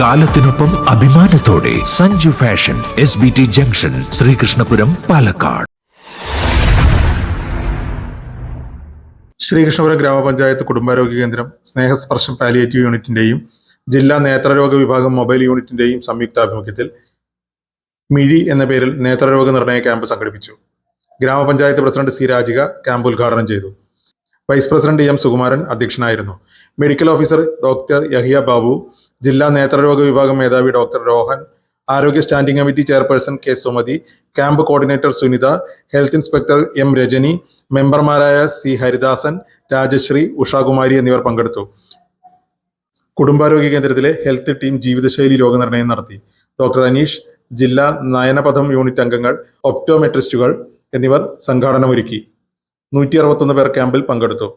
കാലത്തിനൊപ്പം അഭിമാനത്തോടെ Sanju fashion S B T junction Sreekrishnapuram Palakkad. Sreekrishnapuram ഗ്രാമപഞ്ചായത്ത് കുടുംബാരോഗ്യ കേന്ദ്രം സ്നേഹസ്പർശം പാലിയേറ്റീവ് യൂണിറ്റിന്റെയും ജില്ലാ നേത്രരോഗ വിഭാഗം മൊബൈൽ യൂണിറ്റിന്റെയും സംയുക്താഭിമുഖ്യത്തിൽ മിഴി എന്ന പേരിൽ നേത്രരോഗ നിർണയ ക്യാമ്പ് സംഘടിപ്പിച്ചു. ഗ്രാമപഞ്ചായത്ത് പ്രസിഡന്റ് സി രാജിക ക്യാമ്പ് ഉദ്ഘാടനം ചെയ്തു. വൈസ് പ്രസിഡന്റ് എം സുകുമാരൻ അധ്യക്ഷനായിരുന്നു. Medical officer doctor Yahiya Babu ജില്ലാ നേത്രരോഗ വിഭാഗം മേധാവി ഡോക്ടർ രോഹൻ ആരോഗ്യ standing committee chairperson K Sumathi camp coordinator Sunitha health inspector M Rajani മെമ്പർമാരായ സി ഹരിദാസൻ രാജശ്രീ ഉഷാകുമാരി എന്നിവർ പങ്കെടുത്തു. കുടുംബാരോഗ്യ കേന്ദ്രത്തിലെ ഹെൽത്ത് ടീം ജീവിതശൈലി രോഗനിർണയം നടത്തി. ഡോക്ടർ അനീഷ് ജില്ലാ നയനപഥം യൂണിറ്റ് അംഗങ്ങൾ ഒപ്റ്റോമെട്രിസ്റ്റുകൾ എന്നിവർ സംഘാടനമൊരുക്കി. നൂറ്റി അറുപത്തൊന്ന് പേർ ക്യാമ്പിൽ പങ്കെടുത്തു.